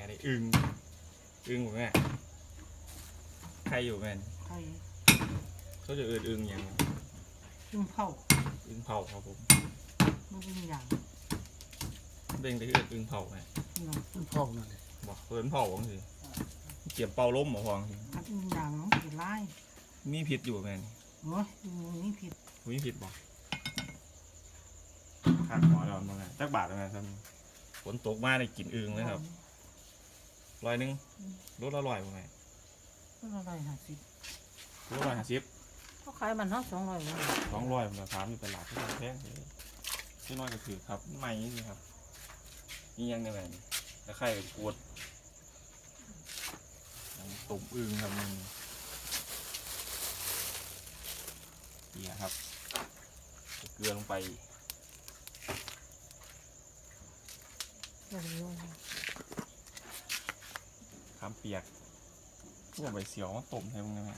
ม่ได้อึงอึงบ่แม่ใครอยู่แม่นไข่เขาจะเอินอึงหยังอึ้งเผาอึงเผาครับผมมันเป็นอย่างเด้งได้เอินอึงเผาแม่นี่เนาะมันพองนั่นเลยบอกเอินเผาของสิเกี่ยมเป่าล้มหมอพองสิมันเป็นอย่างมันเป็นลายมีพิษอยู่แม่นโอ้ยมันนี่ผิดมีพิษบอกข้างหมอดอนมาแม่จักบาทแม่ท่านฝนตกมาได้กลินอึงเลยครับ ร้อยหนึงรถละร้อยบ่แม่ก็ละร้อยห้าสิบรถร้อยห้าสิบเขาขายมันเท่าสองร้อยเลยสองร้อยผมจะถามอยู่เป็นหลักที่มันแพงเลยที่น้อยก็ถือครับไม่นี่ครับนี่ยังไงแม่นตะไคร่กวดตุ่มอึงครับมึงเกียครับ เกลือลงไป เดี๋ยวนี้ ข้ามเปียกพวกใบเสียวมาต้มให้มึงนะแม่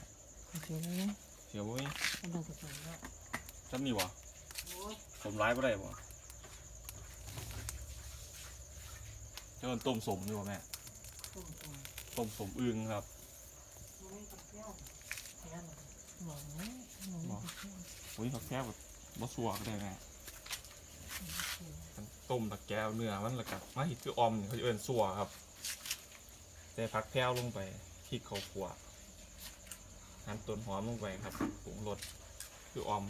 โอเคเลยเสียวเว้ยมันต้องจะใส่แล้วจะมีวะต้มร้ายบ่ได้บ่เจ้าต้มสมอยู่บ่แม่ต้มตัวต้มสมอึงครับมันไม่กับเปรี้ยวแค่นั้นหน่อยนี้มันไม่กับเปรี้ยวอุ้ยผักแก้วแบบบะสัวก็ได้แม่มันต้มตะแก้วเนื้อมันแล้วก็มาหิคือออมนี่เขาจะเอิ้นสัวครับ แต่ผักแพรวลงไปพริกข้าวคั่วหั่นต้นหอมลงไปครับปรุงรสคือออม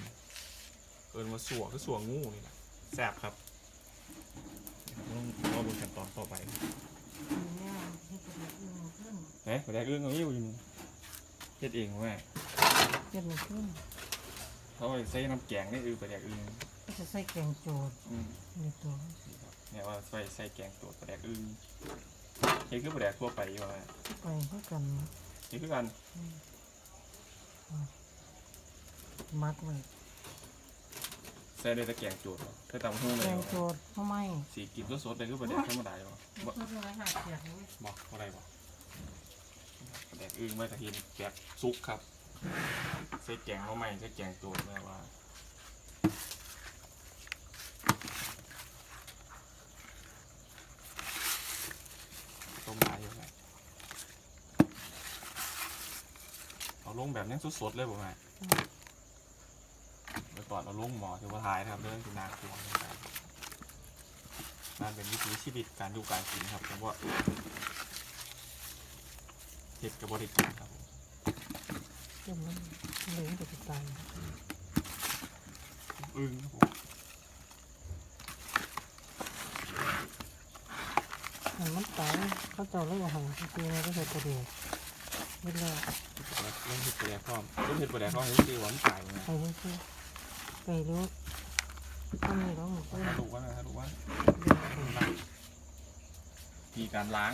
เอิ้นว่าสัวคือสัวงูนี่แหละแซ่บครับต้องรอดูขั้นตอนต่อไปเนี่ยที่กระดูกอึ้งขึ้นเฮ้ยปลาแดกอึ้งเอาอยู่อยู่นี่เฮ็ดเองแม่เจ็บมันขึ้นเขาไปใส่น้ำแกงนี่คือปลาแดกอึ้งก็จะใส่แกงโจดอืมในตัวนี่ครับเนี่ยว่าใส่ใส่แกงตัวปลาแดกอึ้ง เฮ็ดคือปลาแดกทั่วไปอยู่ว่าแม่ไปเพื่อกันนี่คือกันมัดไว้ใส่ได้แต่แกงโจดบ่เคยตำหู้เลแกยงบ่โจดทำไมสีกินสดๆเลยคือปลาแดกธรรมดาอยู่บ่บ่ต้องไปหาเสียงเลยบอกบ่ได้บ่ปลาแดกอึ้งไว้ตะทีนแกงซุกครับใส่แกงเอาใหม่ใส่แกงโจดแม่ว่าต้มหลายอยู่แม่เอาลง แบบนี้สดๆเลยบ่แม่เมื่อก่อนเราลงหมอถือว่าท้ายนะครับเรื่องที่นาครัวนะครับนั่นเป็นวิถีชีวิตการอยู่การกินครับแต่ว่าเห็ดกับบริการครับผมเดี๋ยวมันเหลืองจะตายอึ้งครับผมมันมันตายเขาเจ้าเลยว่าหังจริงๆก็ใส่กระเดีย ดไม่เลิกเรื่องเห็ดปลาแดกพร้อมเรื่องเห็ดปลาแดกพร้อมให้คือหวานไก่นะไปเรื่อยๆไปรู้ถ้ามีแล้วมันก็ถ้าดูว่าถ้าดูว่ามีการล้าง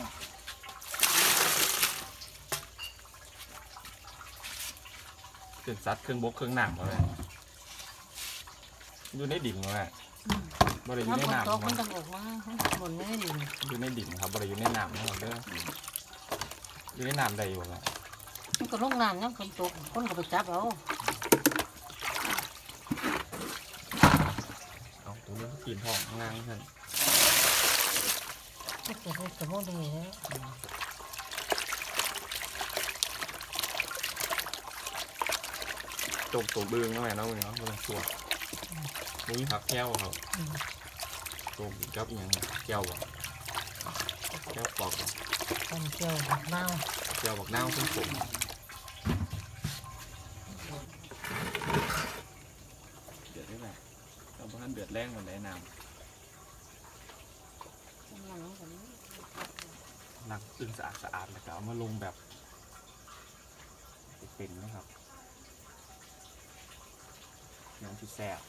เครื่องซัดเครื่องบกเครื่องหนามอะไรอยู่ในดิ่งเลยบริอยู่ถ้าในฝนน้ำตกมันนะจะออกมาฝนไม่ได้ดินอยู่ในดิ่งครับบริอยู่ในน้ำนะครับเด้ออยู่ในน้ำใดอยู่ครับ มันก็ลงน้ำยังฝนตกคนก็ไปจับเอาเอาตัวนี้กินทองงางท่านก็จะไปสมองตรงนี้แล้วจบตัวบึงแล้วแม่เนาะเนาะมันสวดมุ้ยผักแก้วครับต้มกับอีหยังเนี่ยแก้วบ่แก้วปอกบ่ทำเจียวหักน้าวแก้วบักนาวส้มผมเดือดได้ไหมเราบ้านเดือดแรงกว่าได้น้ำล้างอึ้งสะอาดสะอาดแล้วก็เอามาลงแบบเป็นๆนะครับน้ำที่แซ่บ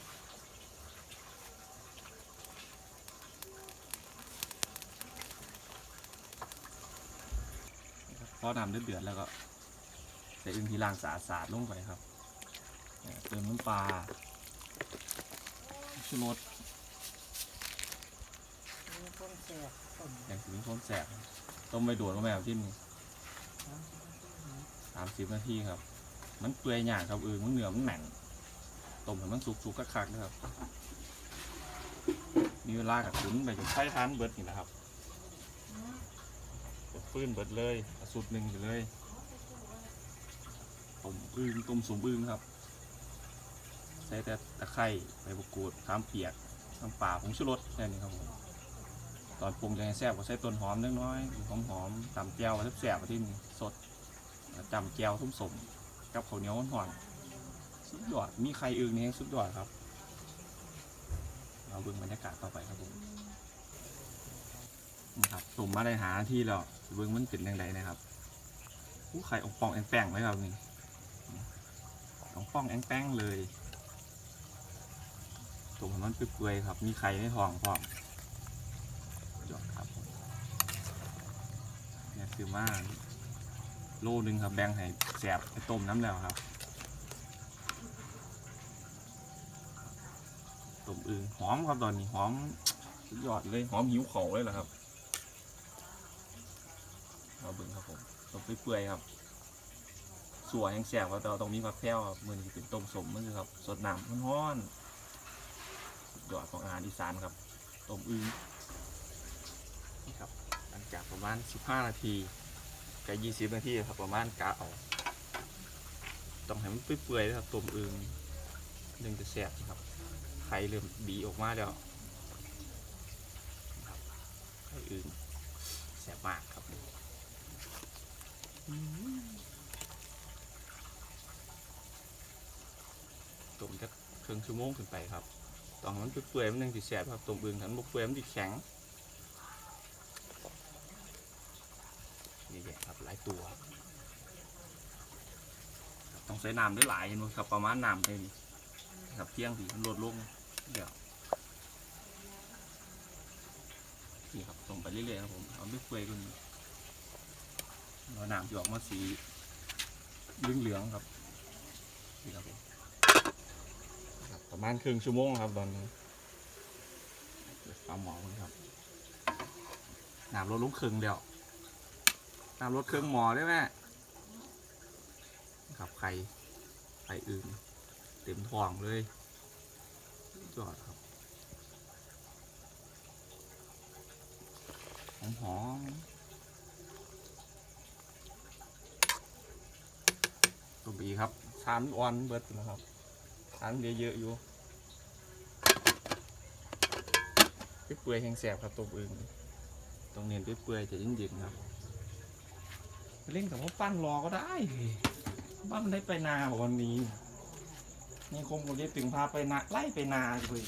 พอน้ำเดือดๆแล้วก็ใส่อึ่งที่ล้างสะอาดๆลงไปครับเอ่อเติมน้ำปลาชูรสมีคนแสบต้มอย่างถึงส้มแสบ ต้มไปด่วนก็แม่เอาที่นี่สามสิบนาทีครับ มันเปื่อยหยาบครับอึ่งมันเหนือมันแหน่งต้มให้มันสุกๆคักๆนะครับ มีเวลากับขุนไปจนไส้ทานเบิดนี่นะครับเปิดฟื้นเบิดเลยเอาสูตรหนึ่งเลยต้มอึงต้มสมอึงครับ ใส่แต่ตะไคร้ใบมะกรูดข้ามเปียกน้ำปลาผงชูรสแค่นี้ครับผม ตอนปรุงจะให้แซ่บก็ใส่ต้นหอมเล็กน้อยหอมหอมตำแจ่วแซ่บๆที่นี่สดแล้วจำแจ่วทุ่มสมกับข้าวเหนียวห่อนสุดยอดมีไข่อึงนี่สุดยอดครับ เราเบิ่งบรรยากาศต่อไปครับผมนี่ครับตุ่มมาได้หาที่แล้วเบิ่งมันเป็นยังไงนะครับอู้ไข่องปองแองแป้งไหมครับนี่องปองแองแป้งเลยตรงนั้นเปื่อยครับ มีไข่ในท้องพร้อมยอดครับผม เนี่ยคือมาโลนึงครับแบ่งให้แสบไปต้มน้ำแล้วครับต้มอึงหอมครับตอนนี้หอมสุดยอดเลยหอมหิวเขาเลยเหรอครับเราเบิ่งครับผมต้มเปื่อยๆครับสัวแห้งแสบครับแต่ว่าตรงนี้ผักแพร่วครับมือนี้เป็นต้มสมมันคือครับสดน้ำร้อนๆยอดของอาหารอีสานครับต้มอึงนี่ครับ จากประมาณ 15 นาทีกับ 20 นาทีครับประมาณกะเอาต้องให้มันเปื่อยๆนะครับต้มอึงเรื่องจะแซ่บครับไข่เริ่มบีออกมาแล้วครับไข่อึงแซ่บมากครับอืมต้มจะครึ่งชั่วโมงขึ้นไปครับต้อนมันเปื่อยๆมันยังติแสบครับต้มอึงถ้ามันบกเปื่อยมันติแข็งนี่แหละครับหลาย ตัวครับต้องใช้น้ำได้หลายเห็นไหมครับประมาณน้ำเลยนี่ครับเที่ยงสีมันลดลงเดี๋ยวนี่ครับต้มไปเรื่อยๆครับผมเอาไม่เปื่อยกันแล้วน้ำจะออกมาสีเหลืองๆครับนี่ครับผมครับประมาณครึ่งชั่วโมงครับตอนนี้เดี๋ยวฟ้าหมอมันครับน้ำลดลงครึ่งเดียว น้ำลดเครื่องหมอได้ไหมครับไข่ไข่อื่น เต็มท้องเลยจอดครับหอมหอมตัวบีครับชามออนเบิร์ดนะครับอันเยวเยอะอยู่เปื่อยแห้งแสบครับตัวอื่นตรงเนียนเปื่อยจะยิ่งๆครับ เล่นกับว่าปั้นรอก็ได้บ้านมันได้ไปนาวันนี้นี่คงผมจะถึงพาไปนาไล่ไปนาเลย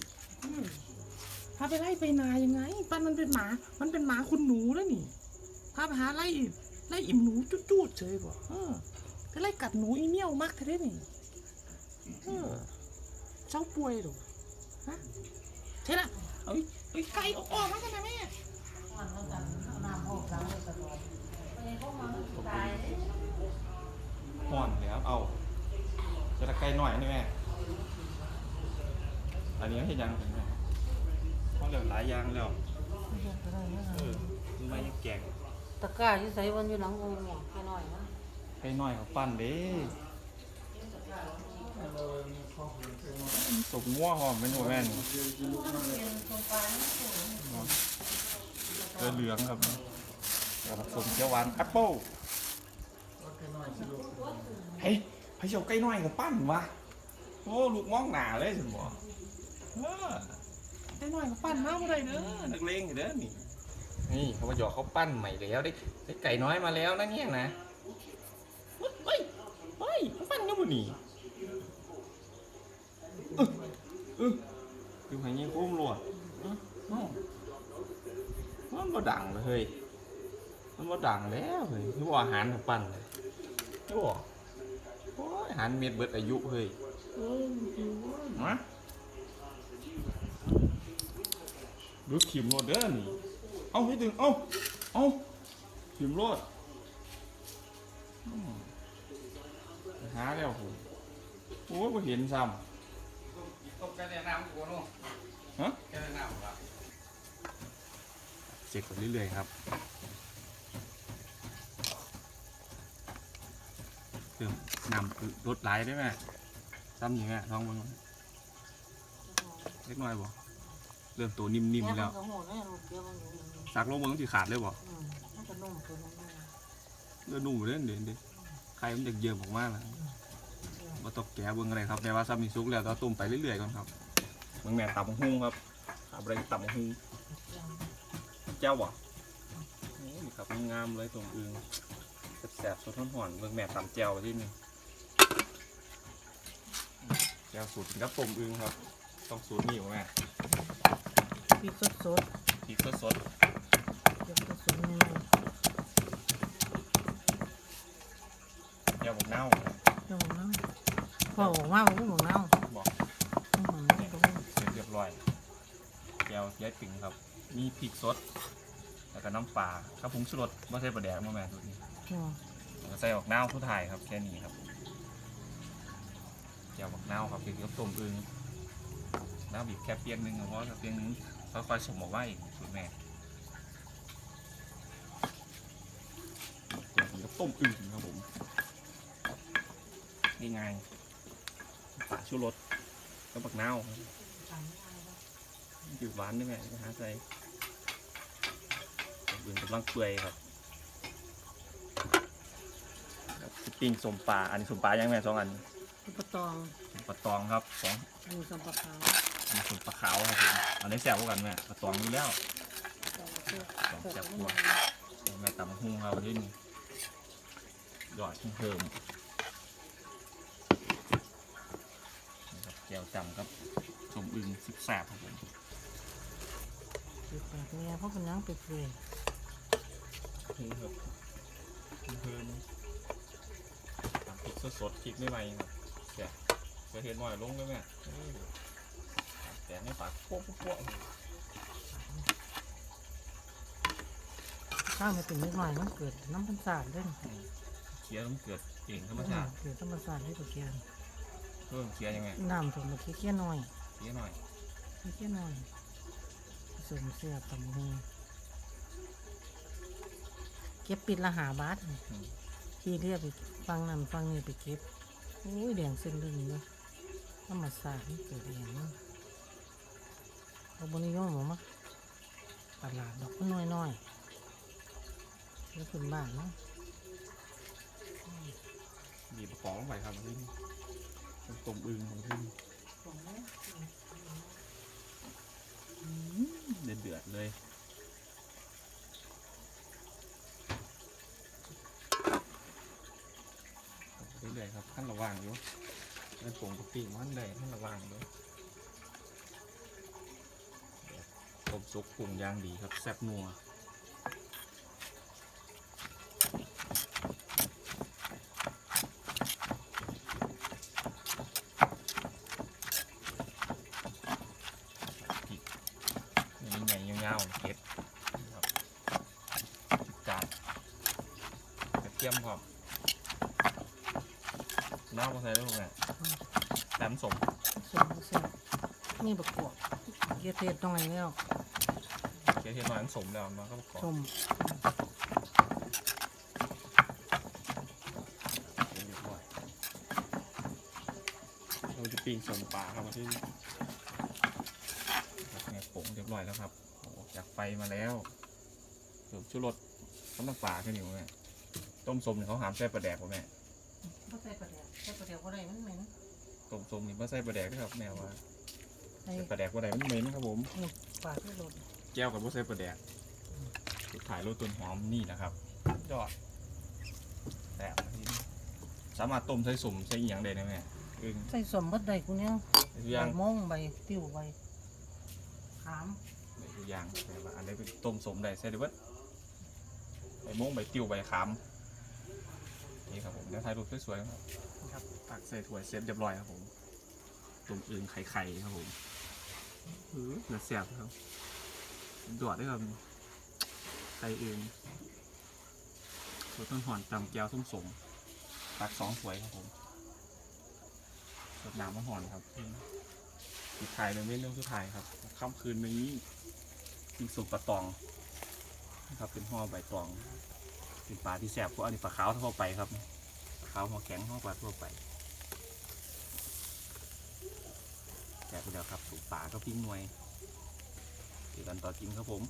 พาไปไล่ไปนายังไง ปั้นมันเป็นหมา มันเป็นหมาคุณหนูแล้วนี่พาไปหาไล่ไล่อิ่มหนูจุดๆเฉยบ่เออไปไล่กัดหนูอีเมี่ยวมากเท่านี้เออเจ้าป่วยหรอฮะใช่ละเอาอีเอาอีไก่ออกออกมากันนะแม่ ห่อนแล้วเอาจะตะไคร้หน่อยนี่แม่อันนี้ให้ยังเป็นไงเพราะเหลือหลายอย่างแล้วเออมันไม่ยังแกงตะกร้าที่ใส่วันอยู่หลังโอ่งหัวแค่น้อยนะไก่หน่อยเขาปั้นเด้สุกงัวหอมไม่หนูแม่นเกลือเหลืองครับ แล้วผสมเขียวหวานแอปเปิ้ลเฮ้ยไผ่เฉียวไก่น้อยกับปั้นวะโอ้ลูกมองหนาเลยสิบ่เออไก่น้อยกับปั้นมาบ่ได้เด้อนักเลงเด้อนี่นี่เขามาหยอกเขาปั้นใหม่แล้วได้ได้ไก่น้อยมาแล้วนะเนี่ยนะเฮ้ยเฮ้ยมันปั้นยังบ่หนีเออเออคือหายยิงโค้มรวดเอ้าเอ้ามันบ่ดังเลย มันบ่ดังแล้วเฮ้ยคือว่าอาหารของปั้นเลยโอ้โอ้ยอาหารเม็ดเบิดอายุเฮ้ยมาดูขิมโรดเด้อนี่ เอาให้ถึง เอาเอาขิมโรดหาแล้วผมโอ้ยบ่เห็นซ้ต้มไก่แนะนำกูเนาะำฮะไก่แนะนำครับเช็คไปเรื่อยๆครับ เติมนำรถไหลได้ไหมซ้ำอย่างเงี้ยลองเบิ่งเล็กน้อยบ่เริ่มตัวนิ่มๆแล้วแม่มันก็โหดแม่ลูกเดียวมันอยู่อย่างนี้สักลงเบิ่งสิขาดเลยบ่อืมมันก็นุ่มตัวนั้นเนื้อหนูเล่นเด่นดิไข่มันจะเยิ้มออกมาแล้วมาตกแกะเบิ่งอะไรครับแต่ว่าซ้ำมีซุกแล้วเราต้มไปเรื่อยๆก่อนครับเบิ่งแม่ตำหุ้งครับทำอะไรตำหุ้งเจ้าบ่โอ้ยครับงามเลยตรงอึงแสบๆสดหอนๆเบิ่งแม่ตำแจ่วที่นี่แจ่วสูตรกับต้มอึงครับ ต้องสูตรนี้ของแม่พริกสดสดพริกสดๆเก็บสดสดๆนี่ๆแจ่วบกเน่าเจ้าของน้ำพอออกมาบอกว่าของน้ำบอกต้องหมันไม่ตรงเสร็จเรียบร้อยแก้วย้ายปิ่งครับ มีพริกสดแล้วก็น้ำปลาข้าวผงชูรสไม่ใช่ปลาแดกมาแม่ทุกนี้อ๋อแล้ว ก็ใส่ออกน้าวผู้ถ่ายครับแค่นี้ครับแก้วบักน้าวครับคือกับต้มอึงน้ำบีบแค่เปียกหนึงเพราะว่าเปียกหนึงค่อยๆสมออกมาอีกสูตรแม่เดี๋ยวกับต้มอึงครับผมนี่ไงปลาชูรสแล้วบักน้าวครับอยู่หวานได้ไหมหาใส่อื่นกำลังเปื่อยครับครับสิ ปิ้งสมปลาอันนี้สมปลายังแม่สองอันปลาตองสมปลาตองครับสองอันนี้สัมปะขาวอันนี้สมปลาขาวครับผมอันนี้แซ่บกว่ากันแม่ปลาตองอยู่แล้วสองเสื้อสองแซ่บกว่าแม่ตำหุ้งครับที่นี่ยอดเพิ่มนะครับแก้วจำครับสมอึงสิบแสบครับผมสิบแปดเนี่ยเพราะเป็นหยังเปื่อยหุ้งครับเพิ่ม ตำพริกสดๆพริกไม่ไหมครับแซ่บเคยเห็นหน่อยลงเลยแม่เออแต่ไม่ปากโป๊ะโป๊ะโป๊ะๆข้าวไม่เป็นนิดหน่อยมันเกิดน้ำพันสาดด้วยเคี้ยวต้องเกิดเองธรรมชาติเกิดธรรมชาติให้ตัวเกียนเพิ่มเคี้ยวยังไงน้ำถุงมาเคี้ยวหน่อยเคี้ยวหน่อยเคี้ยวหน่อยผสมเสื้อตำหูเก็บปิดละหาบาท ที่เรียกไปฟังนั่นฟังนี่ไปเก็บโอ้ยแดงเส้นลึงเลยธรรมศาสตร์นี่เกิดเองเนาะเอาบนิยมหรอมะตลาดดอกก็น้อยน้อยๆแล้วคนบ้านเนาะบีบประกอบลงไปครับที่เป็นต้มอึงของที่เดือดเดือดๆเลย เรื่อยๆครับขั้นระว่างอยู่เป็นผงกะปิมันได้ขั้นระว่างด้วยต้มซุปปรุงย่างดีครับแซ่บนัวนี่ไงยวๆเก็ดครับจานกระเทียมครับ น้ำมาใส่ได้หมดเลยแต้มสมสมเสียนี่ประกอบเกียเทศตรงไหนแล้วเกลือเทียมหน่อยมันสมแล้วมันก็ประกอบสมเรียบร้อยเราจะปิ้งสมปลาครับมาที่เนี่ยผงเรียบร้อยแล้วครับโอ้จากไฟมาแล้วเติมชูรสน้ำน้ำปลาแค่นี้แม่ต้มสมเนี่ยเขาหามใส่ปลาแดกป่ะแม่ ก็ใส่ประเดี๋ยวใส่ประเดี๋ยวก็ได้มันเหม็นต้มสมนี่ไม่ใส่ปลาแดกด้วยครับ แม่ว่าใส่ใส่ปลาแดกว่าใดมันเหม็นนะครับผมปากที่หลดแก้วกับว่าใส่ปลาแดกสุดท้ายรสต้นหอมนี่นะครับยอดแต่บทีนี้สามารถต้มใส่สมใส่อหย่างใดได้ไหมอึ้งใส่สมบัดใดกูเนี่ยในทุกอย่างใบมงใบติ้วใบขามในทุกอย่างแต่ว่าอันใดเป็นต้มสมได้ใส่ได้เบิดใบมงใบติวใบขามนี่ครับผมแล้วถ่ายรูปสวยๆครับครับ ตักใส่ถ้วยเสร็จเรียบร้อยครับผมต้มอึ่งไข่ไข่ครับผมเออนื้อแซ่บครับดอดด้วยครับไข่อึ่งตัวต้นหอนตำแก้วส้มสมตักสองถ้วยครับผมรดน้ำมะหอนครับสุดท้ายเลยไม่เรื่องสุดท้ายครับค่ำคืนนี้มีสุกปลาตองนะครับเป็นห่อใบตองเป็นปลาที่แซ่บกว่าอันนี้ปลาขาวทั่วไปครับขาวหัวแข็งหัวปลาทั่วไป แซ่บไปแล้วครับสูปลาก็ปิ้งหน่วยเจอกันต่อกินครับผม